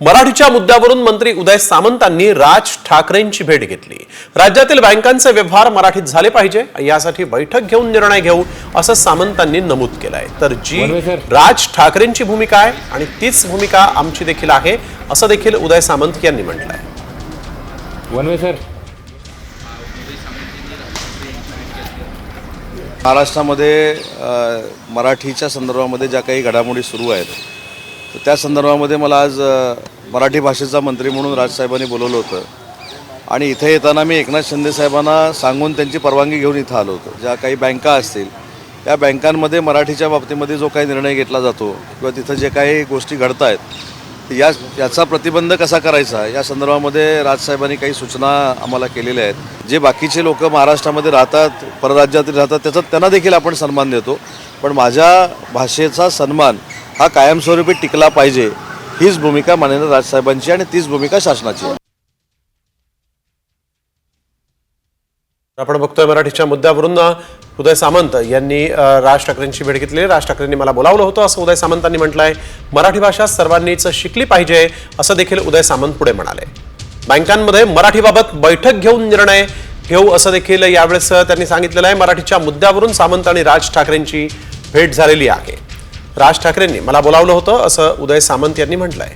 मराठीच्या मुद्द्यावरून मंत्री उदय सामंतांनी राज ठाकरेंची भेट घेतली. राज्यातील बँकांचे व्यवहार मराठीत झाले पाहिजे यासाठी बैठक घेऊन निर्णय घेऊ असं सामंतांनी नमूद केलंय. तर जी. राज ठाकरेंची भूमिका आहे आणि तीच भूमिका आमची देखील आहे असं देखील उदय सामंत यांनी म्हटलंय. One way sir. महाराष्ट्रामध्ये मराठीच्या संदर्भामध्ये ज्या काही घडामोडी सुरू आहेत तर त्या संदर्भामध्ये मला आज मराठी भाषेचा मंत्री म्हणून राजसाहेबांनी बोलवलं होतं. आणि इथे येताना मी एकनाथ शिंदे साहेबांना सांगून त्यांची परवानगी घेऊन इथं आलो होतो. ज्या काही बँका असतील त्या बँकांमध्ये मराठीच्या बाबतीमध्ये जो काही निर्णय घेतला जातो किंवा तिथं जे काही गोष्टी घडत आहेत या याचा प्रतिबंध कसा करायचा? या संदर्भामध्ये राजसाहेबांनी काही सूचना आम्हाला केलेल्या आहेत. जे बाकीचे लोक महाराष्ट्रामध्ये राहतात परराज्यातील राहतात त्याचा त्यांना देखील आपण सन्मान देतो. पण माझ्या भाषेचा सन्मान हा कायमस्वरूपी टिकला पाहिजे हीच भूमिका माननीय राजसाहेबांची आणि तीच भूमिका शासनाची आहे. आपण बघतोय मराठीच्या मुद्द्यावरून उदय सामंत यांनी राज ठाकरेंची भेट घेतली. राज ठाकरेंनी मला बोलावलं होतं असं उदय सामंतांनी म्हटलंय. मराठी भाषा सर्वांनीच शिकली पाहिजे असं देखील उदय सामंत पुढे म्हणाले. बँकांमध्ये मराठीबाबत बैठक घेऊन निर्णय घेऊ असं देखील यावेळेस त्यांनी सांगितलेलं आहे. मराठीच्या मुद्द्यावरून सामंत आणि राज ठाकरेंची भेट झालेली आहे. राज ठाकरेंनी मला बोलावलं होतं असं उदय सामंत यांनी म्हटलंय.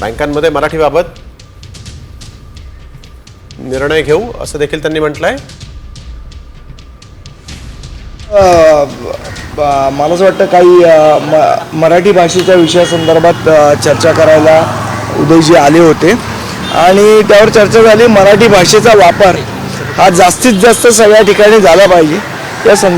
बँकांमध्ये मराठीबाबत निर्णय घेऊ असं देखील त्यांनी म्हटलंय. आहे मला असं वाटतं काही म- मराठी भाषेच्या विषयासंदर्भात चर्चा करायला उदयजी आले होते. आणि त्यावर चर्चा झाली मराठी भाषेचा वापर हा जास्तीत जास्त सगळ्या ठिकाणी झाला पाहिजे. या संदर्भात